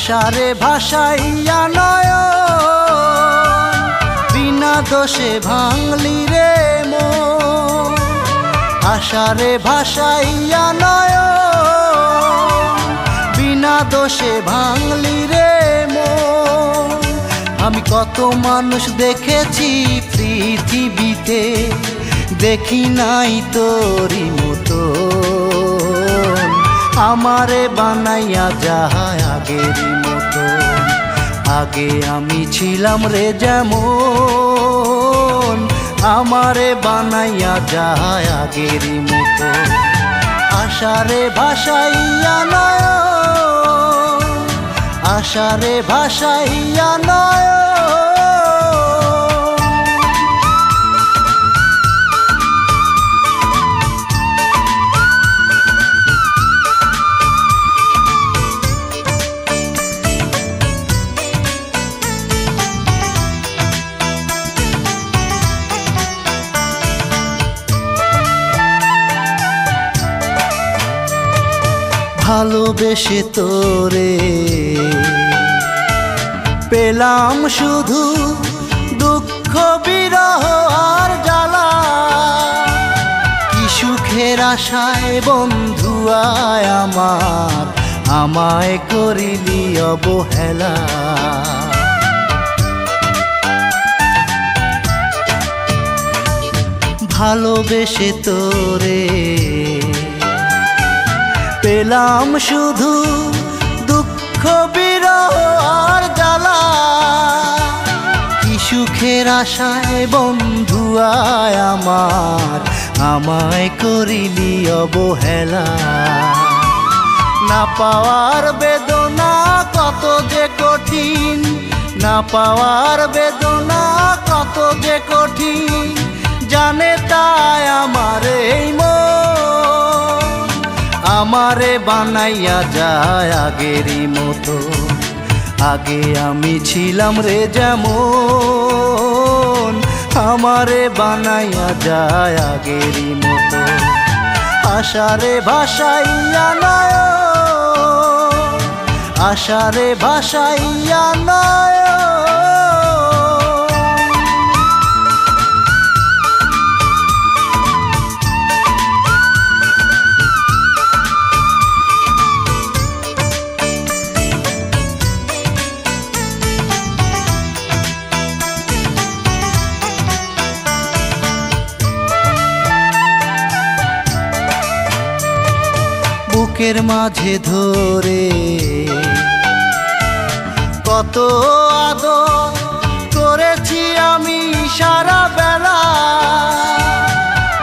আশারে ভাষাইয়া নয় বিনা দোষে ভাঙলি রে মন। আশারে ভাষাইয়া নয় বিনা দোষে ভাঙলি রে মন। আমি কত মানুষ দেখেছি পৃথিবীতে, দেখি নাই তোরি মতো। আমারে বানাইয়া যাহায় আগেরই মতো। আগে আমি ছিলাম রে যেমন, আমারে বানাইয়া যাহায় আগেরই মতো। আশারে ভাসাইয়া নয় আশারে ভাসাইয়া নয় ভালোবেসে তোরে। পেলাম শুধু দুঃখ, বিরহ আর জ্বালা। কি সুখের আশায় বন্ধু আয় আমার, আমায় করিলি অবহেলা। ভালোবেসে তোরে। পেলাম শুধু দুঃখ, বিরহ আর জ্বালা। কি সুখের আশায় বন্ধুয়ায় আমার, আমায় করিলি অবহেলা। না পাওয়ার বেদনা কত যে কঠিন, না পাওয়ার বেদনা কত যে কঠিন, জানে তাই আমার আমারে বানাইয়া যায় আগেরই মতো। আগে আমি ছিলাম রে যেমন, আমারে বানাইয়া যায় আগেরই মতো। আশারে ভাসাইয়া নয় আশারে ভাসাইয়া নয় বুকের মাঝে ধরে। কত আদর করেছি আমি সারা বেলা।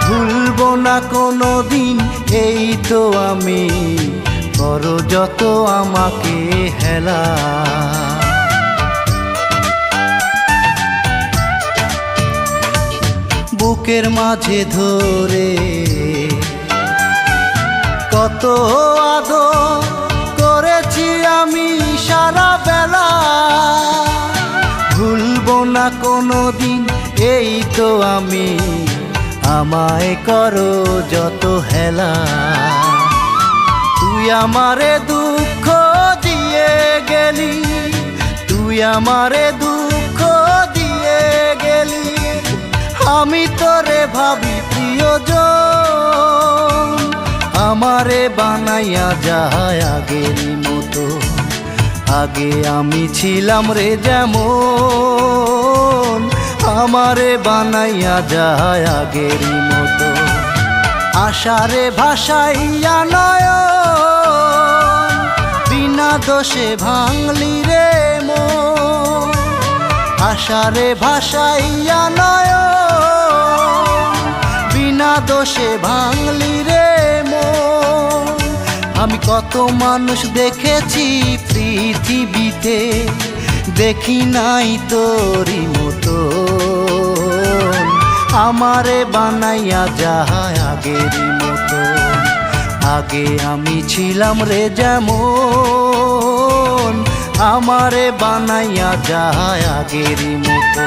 ভুলবো না কোনো দিন এই তো আমি। করো যত আমাকে হেলা। বুকের মাঝে ধরে কত আদর করেছি আমি সারা বেলা। ভুলবো না কোনো দিন এই তো আমি। আমায় করো যত হেলা। তুই আমারে দুঃখ দিয়ে গেলি। তুই আমারে দুঃখ দিয়ে গেলি। আমি তোরে ভাবি প্রিয়জন। আমারে বানাইয়া যায় আগেরই মতো। আগে আমি ছিলাম রে যেমন, আমারে বানাইয়া যায় আগেরই মতো। আশারে ভাসাইয়া নয় বিনা দোষে ভাঙলি রে মন। আশারে ভাসাইয়া নয় বিনা দোষে ভাঙলি রে আমি কত মানুষ দেখেছি পৃথিবীতে, দেখি নাই তোরি মতো। আমারে বানাইয়া যাহায় আগেরই মতো। আগে আমি ছিলাম রে যেমন, আমারে বানাইয়া যায় আগেরই মতো।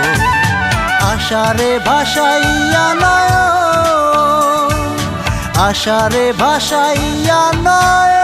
আশারে ভাসাইয়া নয় আশারে ভাসাইয়া নয়